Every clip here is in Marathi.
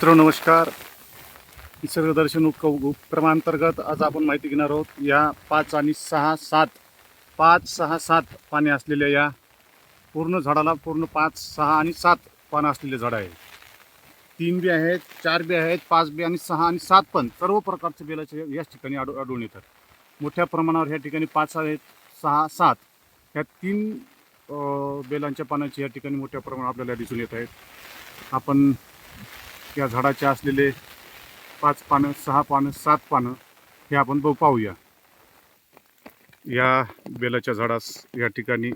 मित्र नमस्कार. निसर्गदर्शन उपक्रमांतर्गत आज आपण माहिती घेणार आहोत या पाच आणि सहा सात. पाच सहा सात पाने असलेल्या या पूर्ण झाडाला पूर्ण पाच सहा आणि सात पानं असलेले झाड आहे तीन बी आहेत चार बी आहेत पाच बी आणि सहा आणि सात पण सर्व प्रकारचे बेलाचे याच ठिकाणी आढ आढळून येतात. मोठ्या प्रमाणावर ह्या ठिकाणी पाच आहेत सहा सात. ह्या तीन बेलांच्या पानाची या ठिकाणी मोठ्या प्रमाणात आपल्याला दिसून येत आहेत. आपण या झाडाचे असलेले पाच पानं सहा पानं सात पानं हे आपण बघ पाहूया. या बेलाच्या झाडास या ठिकाणी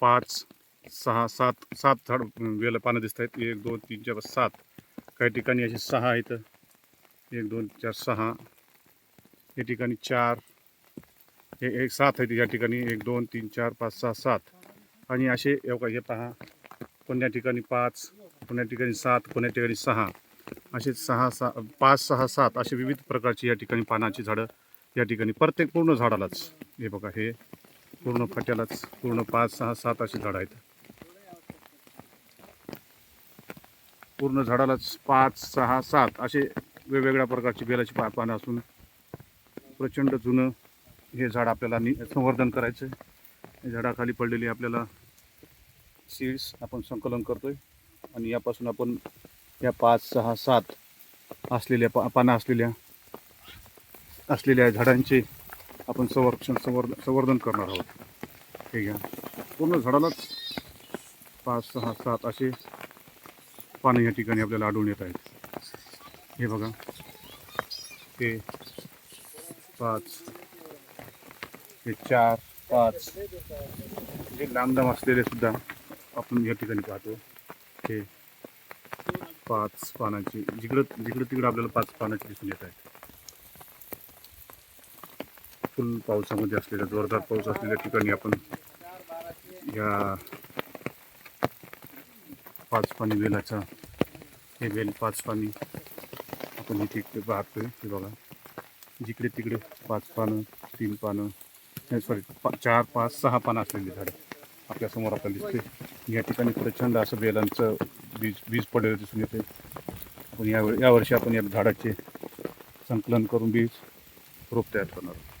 पाच सहा सात सात झाड बेल पानं दिसत आहेत. एक दोन तीन चार सात. काही ठिकाणी असे सहा आहेत एक दोन चार सहा. या ठिकाणी चार. हे एक सात आहेत या ठिकाणी. एक दोन तीन चार पाच सहा सात. आणि असे एवढा हे पहा. कोणत्या ठिकाणी पाच कोण्या ठिकाणी सात कोण्या ठिकाणी सहा. असे सहा सहा पाच सहा सात असे विविध प्रकारची या ठिकाणी पानाची झाडं या ठिकाणी. प्रत्येक पूर्ण झाडालाच. हे बघा हे पूर्ण फाट्यालाच. पूर्ण पाच सहा सात अशी झाडं आहेत. पूर्ण झाडालाच पाच सहा सात असे वेगवेगळ्या प्रकारची बेलाची पा पानं असून प्रचंड जुनं हे झाड आपल्याला नि संवर्धन करायचं आहे झाडाखाली पडलेली आपल्याला सीड्स आपण संकलन करतोय. आणि यापासून आपण या पाच सहा सात असलेल्या पा पानं असलेल्या असलेल्या झाडांचे आपण संरक्षण संवर्ध संवर्धन करणार आहोत. हे घ्या. पूर्ण झाडालाच पाच सहा सात असे पानं या ठिकाणी आपल्याला आढळून येत आहेत. हे बघा. हे पाच हे चार पाच. हे लांब लांब असलेले सुद्धा आपण या ठिकाणी पाहतो. हे पाच पानाची जिकडं जिकडं तिकडं आपल्याला पाच पानाची दिसून येत आहेत. फुल पावसामध्ये असलेल्या जोरदार पाऊस असलेल्या ठिकाणी आपण या पाच पाणी वेलाचा हे वेल पाच पाणी आपण इथे इकडे पाहतोय हे बघा. जिकडे तिकडे पाच पानं तीन पानं सॉरी पा चार पाच सहा पानं असलेली झाडं आपल्यासमोर आपल्याला दिसते या ठिकाणी प्रचंड असं बेलांचं बीज बीज पडलेलं दिसून येते. पण यावेळी यावर्षी आपण या झाडाचे संकलन करून बीज रोप तयार करणार आहोत.